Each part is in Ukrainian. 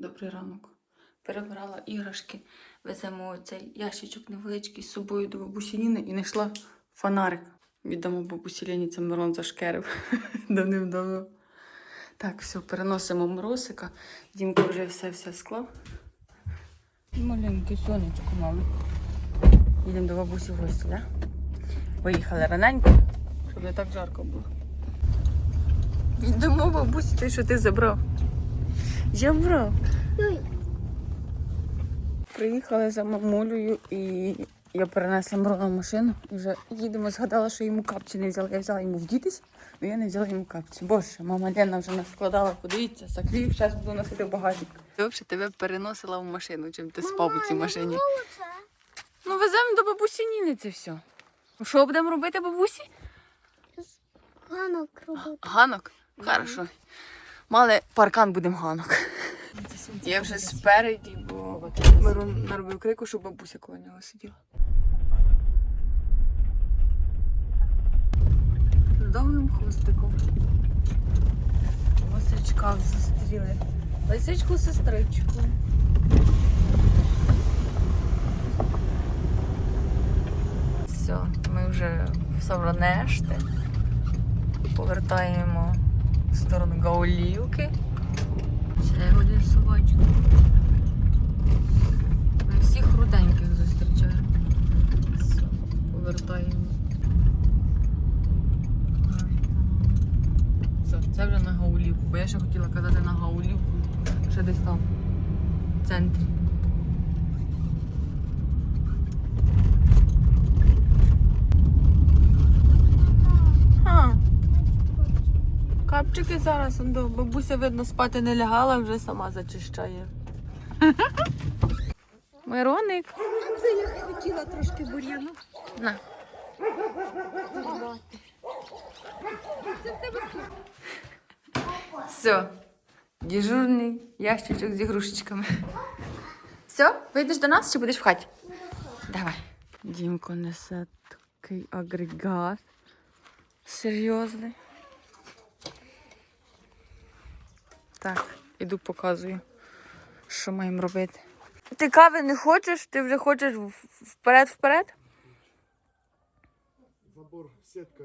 Добрий ранок. Перебирала іграшки, веземо цей ящичок невеличкий з собою до бабусі Ніни і знайшла фонарик. Віддамо бабусі Лені, це Мирон зашкерив давним-давно. Так, все, переносимо моросика. Дімка вже все-все склав. Маленький сонечко, мами. Їдемо до бабусі в гості. Да? Виїхали раненько, щоб не так жарко було. Йдемо, бабусі, ти що ти забрав? Я. Приїхали за мамулею і я перенесла Мирона в машину і вже їдемо. Згадала, що йому капці не взяла. Я взяла йому вдітись, але я не взяла йому капці. Боже, мама Лена вже нас складала, подивіться, саквів, зараз буду носити в багажник. Довше тебе переносила в машину, чим ти спав у цій машині. Ну, веземо до бабусі Ніни це все. Що будемо робити, бабусі? Ганок робити. Ганок? Хорошо. Мали паркан будемо ганок. Я вже спереді, бо Мирон наробив крику, щоб бабуся коло нього сиділа. Довгим хвостиком. Лисичка зустріли. Лисичку сестричку. Все, ми вже в Савронешти. Повертаємо в сторону Гаулівки. Ще один собачка. Ми всіх руденьких зустрічаємо. Повертаємо. Все, це вже на Гаулівку, бо я ще хотіла казати на Гаулівку, ще десь там, в центрі. А, Капчики зараз, до бабуся, видно, спати не лягала, вже сама зачищає. Мироник. Це я хотіла трошки бур'яну. На. Все. Дежурний ящичок з ігрушечками. Все, вийдеш до нас чи будеш в хаті? Давай. Дімко несе такий агрегат. Серйозний. Так, іду показую, що маємо робити. Ти кави не хочеш? Ти вже хочеш вперед-вперед? Забор, сітка.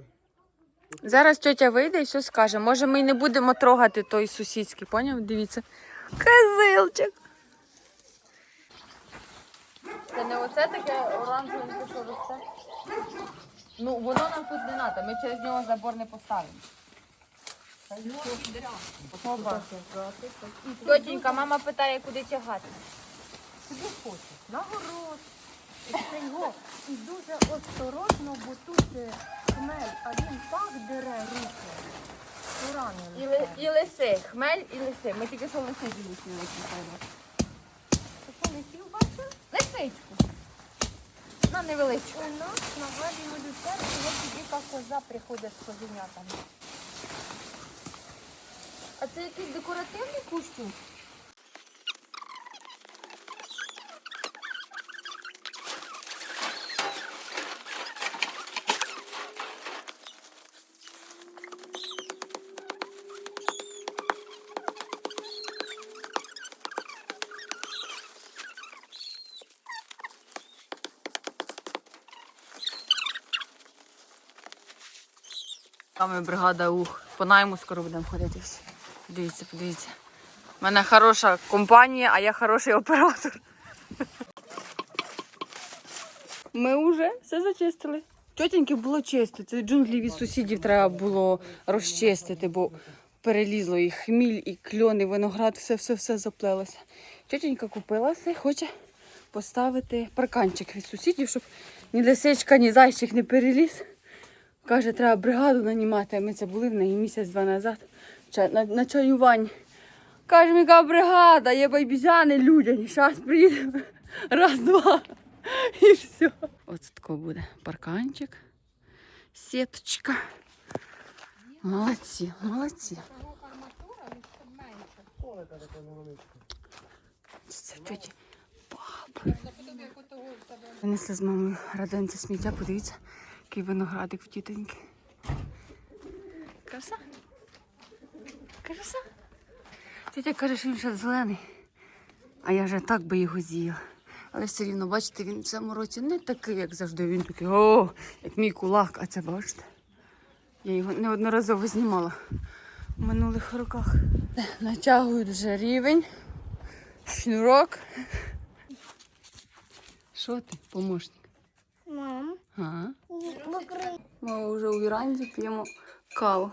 Зараз тетя вийде і все скаже. Може, ми й не будемо трогати той сусідський, поняв? Дивіться. Козилчик. Це не оце таке оранжеве, що росте. Ну, воно нам тут не треба, ми через нього забор не поставимо. Опа. Тетенька, мама питає, куди тягати. Куди хочеш? На город. І його. І дуже осторожно, бо тут е, хмель, а він так дере руки. І, ли, і лиси, хмель і лиси. Ми тільки що лиси злісили. Ти що, лисів бачив? Лисичку. На невеличку. У нас на гаді люцерці є дика коза приходить з козенятами. А це якийсь декоративний кущик? Там бригада ух. По найму скоро будемо ходити всі. Подивіться, подивіться. У мене хороша компанія, а я хороший оператор. Ми вже все зачистили. Тьотеньки було чисто. Це джунглі від сусідів треба було розчистити, бо перелізло і хміль, і кльон, і виноград, все-все-все заплелося. Тьотенька купила все, хоче поставити парканчик від сусідів, щоб ні лисичка, ні зайчик не переліз. Каже, треба бригаду нанімати, а ми це були в неї місяць-два назад ча- на, на чаюванні. Каже, яка бригада, є байбізяни людяні, зараз приїдемо. Раз, два. І все. Ось тако буде парканчик, сіточка. Молодці, молодці. Це тоді баба. Винесли з мамою раденце сміття, подивіться, який виноградик в тітоньки. Краса. Краса. Тетя каже, що він ще зелений. А я вже так би його з'їла. Але все рівно, бачите, він в цьому році не такий, як завжди. Він такий, о, як мій кулак. А це бачите. Я його неодноразово знімала в минулих роках. Натягують вже рівень. Шнурок. Що ти, помощник? Мам, Ага. Ми вже у віранді п'ємо каву.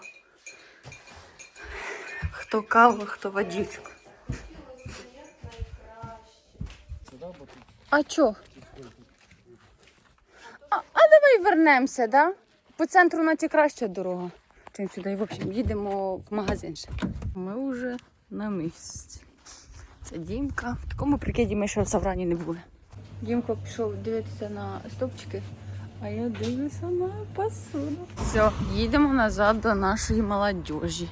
Хто каву, хто водичку. А чо? А, а давай вернемося, да? По центру на ті краща дорога, чим сюди. В общем, їдемо в магазин ще. Ми вже на місці. Це Дімка. В такому прикиді ми ще в Саврані не були. Дімко пішов дивитися на стовпчики, а я дивлюся на посуду. Все, їдемо назад до нашої молодіжі.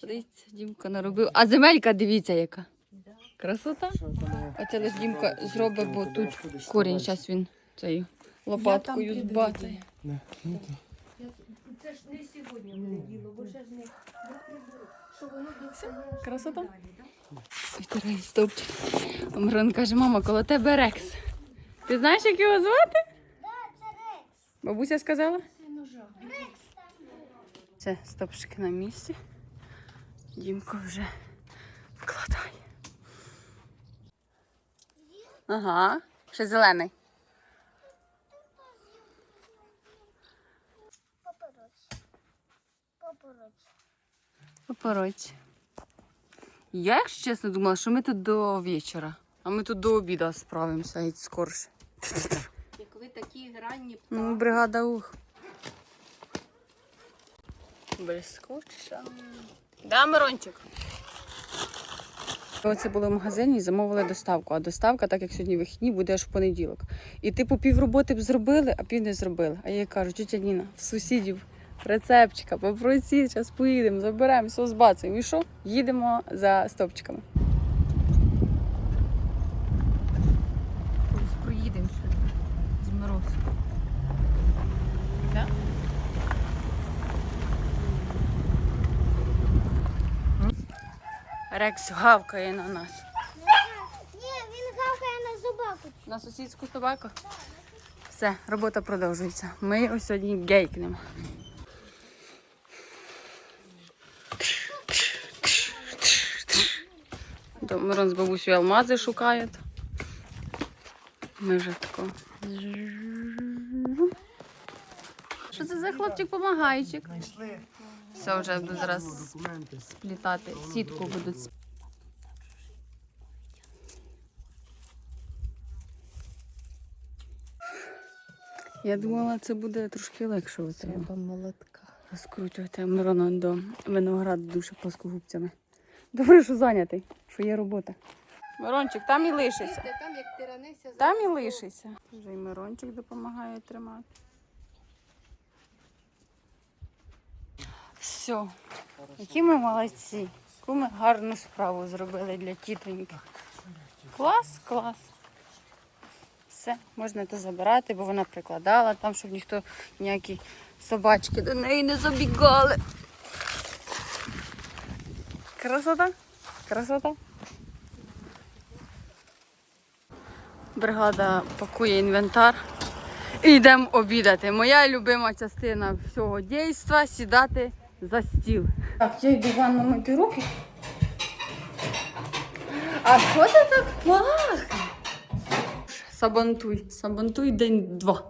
Подивіться, Дімка наробив. А земелька дивіться яка. Красота. Оце лиш Дімка зробить, бо тут корінь. Зараз він цією лопаткою збатає. Це ж не сьогодні мене діло, бо ще ж не що воно до Красота. Стовпчик. Мирон каже, мама, коло тебе Рекс. Ти знаєш, як його звати? Бабуся сказала? Це стопчики на місці. Дімко вже вкладає. Ага, ще зелений. Попороть. Я, якщо чесно, думала, що ми тут до вечора, а ми тут до обіду справимося геть скорше. Як ви такі ранні Ну, бригада ух. Блискуча. Да, Мирончик? Оце були в магазині і замовили доставку. А доставка, так як сьогодні вихідні, буде аж в понеділок. І типу пів роботи б зробили, а пів не зробили. А я їй кажу, тітя Ніна, в сусідів рецепчика, попросіть, зараз поїдемо, заберемо, все збацаємо. І що? Їдемо за стопчиками. Проїдемо сюди з морозу. Да? Рекс гавкає на нас. Ні, він гавкає на собаку. На сусідську собаку. Все, робота продовжується. Ми ось сьогодні гейкнемо. Мирон з бабусею алмази шукають. Ми вже тако. Що це за хлопчик помагайчик? Все, вже буду зараз сплітати. Сітку будуть Я думала, це буде трошки легше оце молотка. розкручувати Мирона до винограду дуже плоскогубцями. Добре, що зайнятий, що є робота. Мирончик, там і лишиться. Там як тиранися за Там і лишиться. Вже і Мирончик допомагає тримати. Все. Які ми молодці. Яку ми гарну справу зробили для тітоньки. Клас, клас. Все, можна то забирати, бо вона прикладала там, щоб ніхто ніякі собачки до неї не забігали. Красота? Красота. Бригада пакує інвентар. І йдемо обідати. Моя любима частина всього дійства сідати за стіл. Так, я йду в ванну мити руки. А що це так пахне? Сабантуй, сабантуй день два.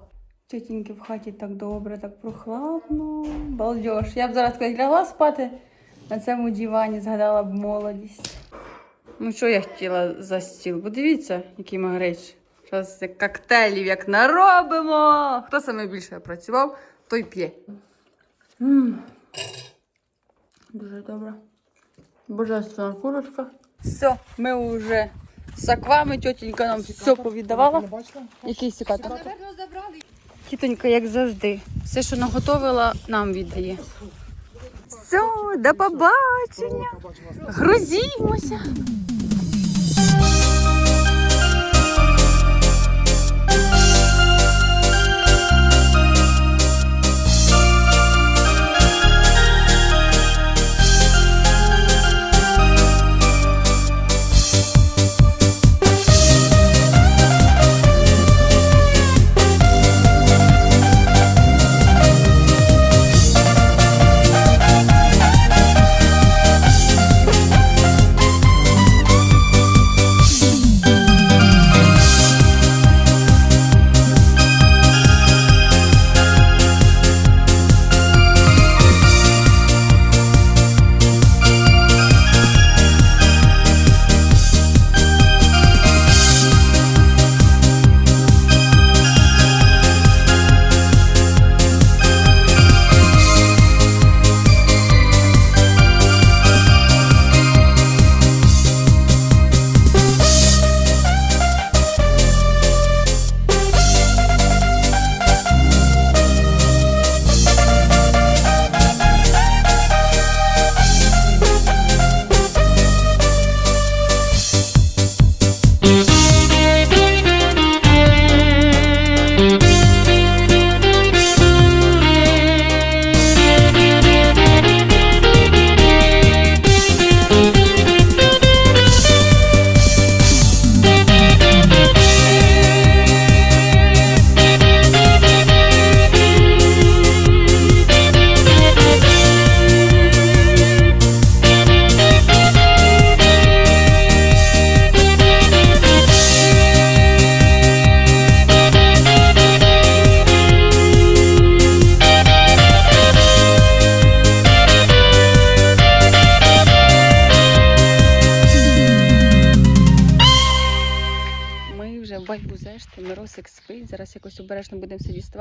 Тетіньки в хаті так добре, так прохладно. Балдеж. Я б зараз коли лягла спати на цьому дивані, згадала б молодість. Ну що я хотіла за стіл? Бо дивіться, який ми. Зараз як коктейлів як наробимо. Хто саме більше працював, той п'є. М. Дуже добре. Божественна курочка. Все, ми вже з аквами, тітенька нам все повіддавала. Який сікатор? Наверно, забрали. Тітонька, як завжди, все, що наготовила, нам віддає. Все, до побачення. Грузімося.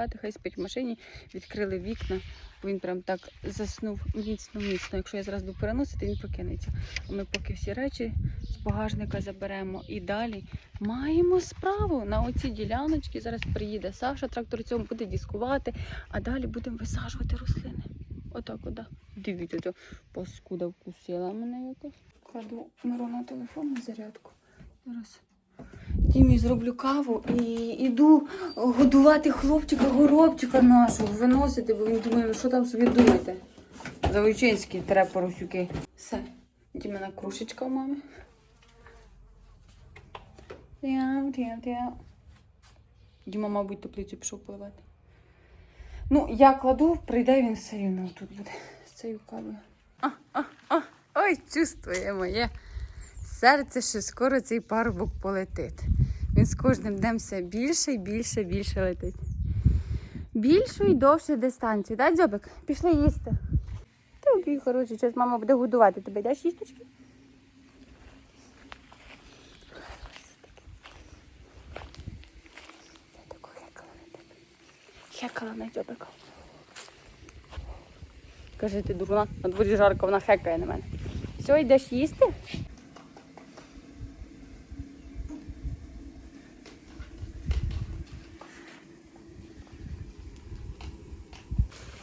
Будемо хай спить в машині, відкрили вікна. бо Він прям так заснув міцно, міцно. Якщо я зараз буду переносити, він прокинеться. А ми поки всі речі з багажника заберемо і далі маємо справу на оці діляночки. Зараз приїде Саша, трактор цьому буде дискувати, а далі будемо висаджувати рослини. Отак, ода. Дивіться, ця паскуда вкусила мене якось. Кладу Мирона телефон на зарядку. Зараз. Тімі зроблю каву і йду годувати хлопчика, горобчика нашого, виносити, бо він думає, «Ну, що там собі. Завойчинські треба поросюки. Все. Дімена кружечка у мами. Діма, мабуть, теплицю пішов поливати. Ну, я кладу, прийде він все рівно тут буде з цією кавою. А, а, а, ой, чувствує моє серце, що скоро цей парубок полетить. Він з кожним днем все більше і більше, більше летить. Більшу і довшу дистанцію, так, Дзьобик? Пішли їсти. Ти який хороший, зараз мама буде годувати тебе. Даш їсточки? Хекала на дзьобика. Каже, ти дурна, на дворі жарко, вона хекає на мене. Все, йдеш їсти?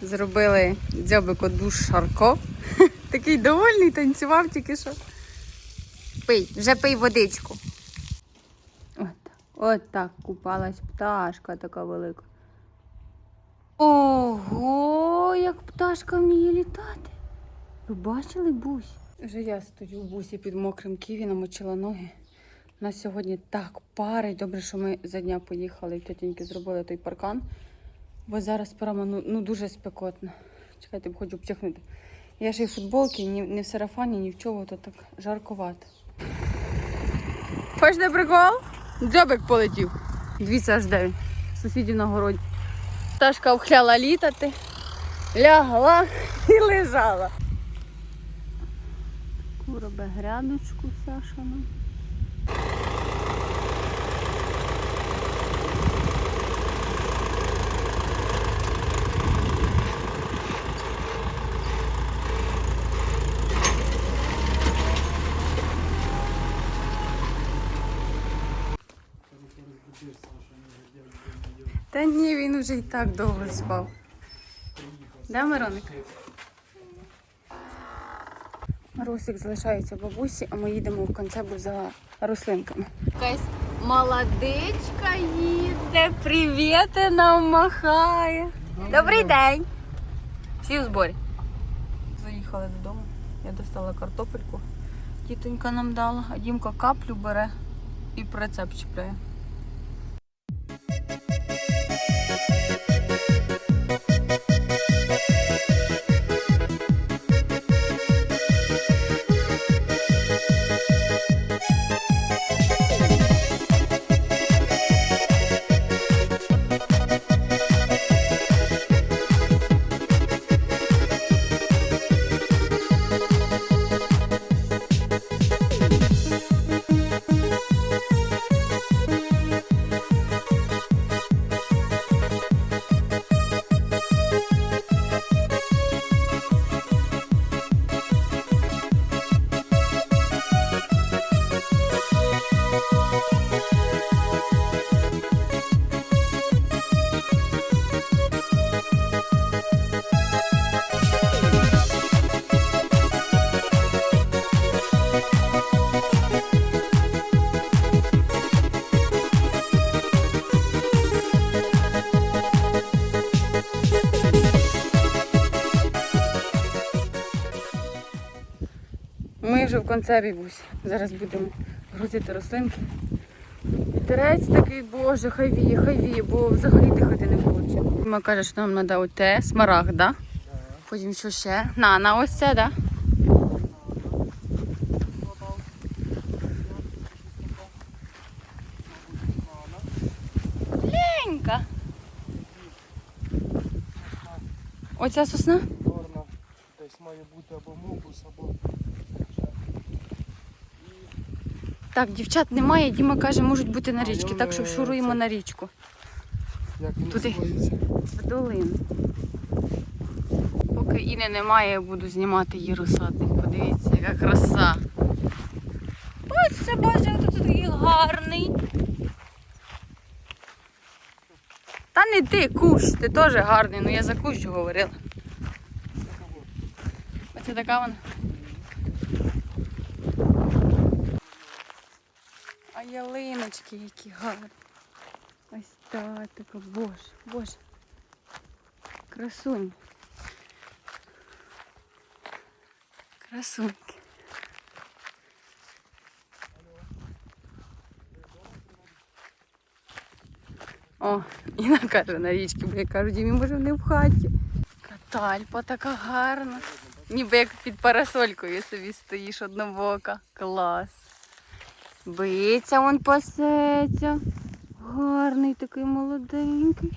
Зробили дзьобику душ Шарко. Такий довольний, танцював тільки що. Пий, вже пий водичку. От, от так купалась пташка така велика. Ого, як пташка вміє літати. Ви бачили бусь? Вже я стою в бусі під мокрим ківі, намочила ноги. У нас сьогодні так парить. Добре, що ми за дня поїхали і тітеньки зробили той паркан. Бо зараз прямо ну, ну дуже спекотно. Чекайте, хочу обтягнути. Я ж і в футболці, ні, не в сарафані, ні в чого, то так жаркувато. Хочете прикол? Дзьобик полетів. Дивіться аж де він. Сусідів на городі. Пташка вхляла літати, лягла і лежала. Робить грядочку Сашину. Та ні, він вже і так довго спав. Да, Мироник? Русик залишається в бабусі, а ми їдемо в концебу за рослинками. Якась молодичка їде, привіти нам махає. Добрий день. Всі в зборі. Заїхали додому. Я достала картопельку. Тітонька нам дала, а Дімка каплю бере і прицеп чіпляє. Ми вже в концеві бусь. Зараз будемо грузити рослинки. Вітерець такий, боже, хай віє, хай віє, бо взагалі дихати не хоче. Ми каже, що нам треба оте, смарагд, да? Потім що ще? На, на ось це, да? Ленька. Оця сосна? Чорна. Десь має бути або мукус, або ще. Так, дівчат немає. Діма каже, можуть бути на річці, так що шуруємо це- на річку. Туди. В долину. Поки Іни немає, я буду знімати її розсадник. Подивіться, яка краса. Ось Боже, боже, тут такий гарний. Та не ти, кущ, ти теж гарний, ну я за кущ говорила. Оце така вона. Ялиночки які гарні. Ось так, боже, боже. Красунь. Красуньки. О, Іна каже на річці, бо я кажу, Дімі, може не в хаті. Катальпа така гарна. Ніби як під парасолькою собі стоїш однобока. Клас. Биться вон пасеться. Гарний такий молоденький.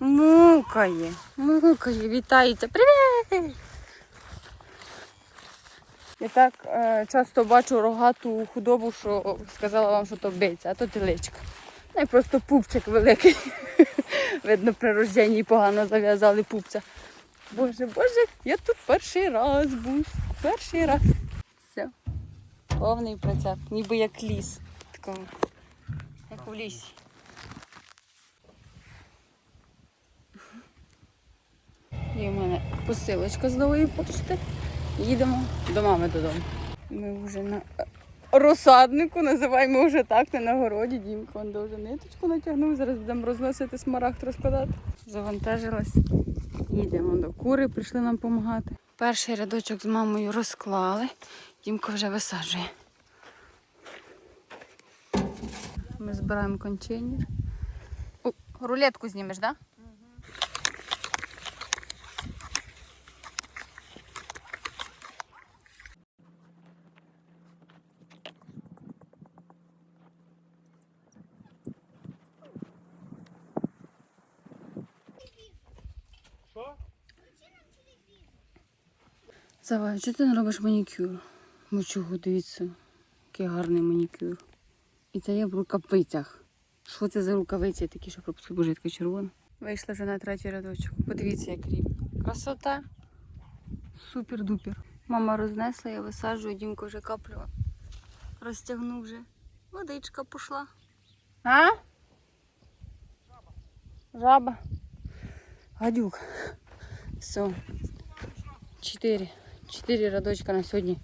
Мукає, мукає, вітається. Привіт! Я так е, часто бачу рогату худобу, що сказала вам, що то биться, а то теличка. Ну і просто пупчик великий. Видно, при рожденні погано зав'язали пупця. Боже, боже, я тут перший раз був. Перший раз. Повний прицеп, ніби як ліс. Такого, як у лісі. Є в мене посилочка з нової почти. Їдемо до мами додому. Ми вже на розсаднику, називаємо вже так, не на городі. Дімко он дуже ниточку натягнув. Зараз будемо розносити смарагд розкладати. Завантажилась. Їдемо до кури, прийшли нам допомагати. Перший рядочок з мамою розклали. Дімко вже висаджує. Ми збираємо контейнер. О, рулетку знімеш, так? Да? Що? Зава, чого ти не робиш манікюр? Ну чого, дивіться, який гарний манікюр. І це є в рукавицях. Що це за рукавиці такі, що пропустили? Боже, така червона. Вийшла вже на третій рядочок. Подивіться, як рівно. Красота. Супер-дупер. Мама рознесла, я висаджую, Дімко вже каплю. Розтягнув вже. Водичка пішла. А? Жаба. Гадюк. Все. Чотири. Чотири рядочка на сьогодні.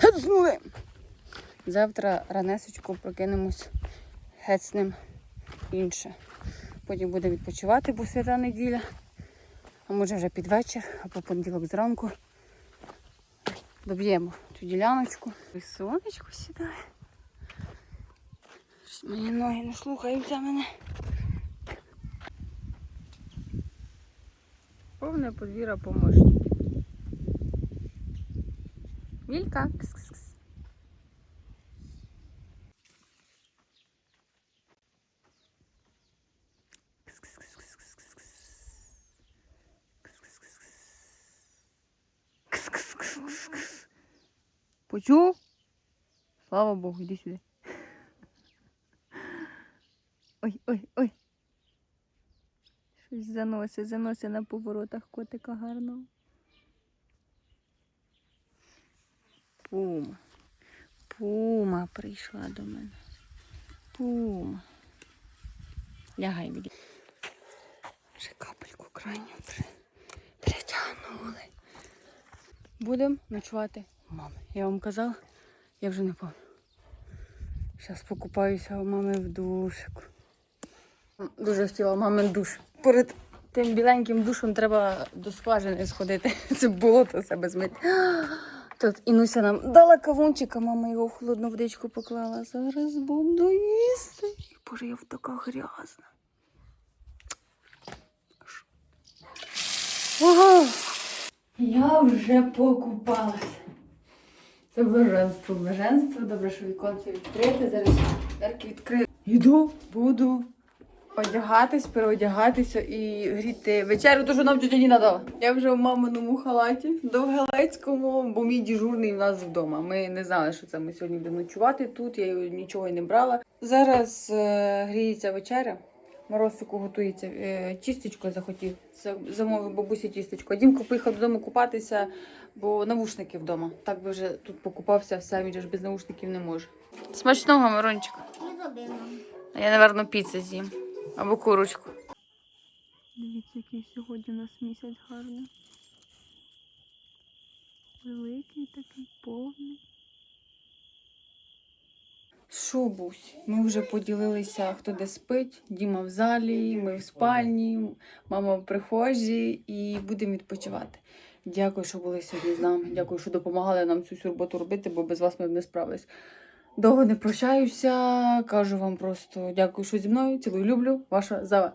Гецнули. Завтра ранесочку прокинемось гецнем інше. Потім буде відпочивати, бо свята неділя. А може вже під вечір, або понеділок зранку. Доб'ємо цю діляночку. І сонечко сідає. Мої ноги не слухаються мене. Повне подвір'я помощників. Вілька. Кс-кс-кс. Почув? Слава Богу, йди сюди. Ой, ой, ой. Щось заносить, заносить на поворотах котика гарного. Пума. Пума прийшла до мене. Пума. Лягай, біді. Вже капельку крайню при... притягнули. Будемо ночувати мами. Я вам казала, я вже не пам'ятаю. Зараз покупаюся у мами в душику. Дуже хотіла мамин душ. Перед тим біленьким душем треба до скважини сходити. Це болото себе змити. Тут Інуся нам дала кавунчика, мама його в холодну водичку поклала. Зараз буду їсти. Боже, я в така грязна. Ого! Я вже покупалася. Це блаженство, блаженство. Добре, що віконце відкрите. Зараз дверки відкрити. Іду, буду одягатись, переодягатися і гріти вечерю, що нам тетя Ніна дала. Я вже в маминому халаті довгелецькому, бо мій дежурний в нас вдома. Ми не знали, що це ми сьогодні будемо ночувати тут, я його нічого й не брала. Зараз е, гріється вечеря. Морозику готується е, тістечко захотів. Замовив бабусі тістечко. Дімко поїхав додому купатися, бо навушники вдома. Так би вже тут покупався, все, він ж без навушників не може. Смачного, Мирончика. Я, напевно, піцу з'їм. Або курочку. Дивіться, який сьогодні у нас місяць гарний. Великий такий повний. Що, Бусь? Ми вже поділилися, хто де спить. Діма в залі, ми в спальні, мама в прихожій і будемо відпочивати. Дякую, що були сьогодні з нами. Дякую, що допомагали нам цю всю роботу робити, бо без вас ми б не справились. Довго не прощаюся. Кажу вам просто дякую, що зі мною. Цілую, люблю. Ваша Зава.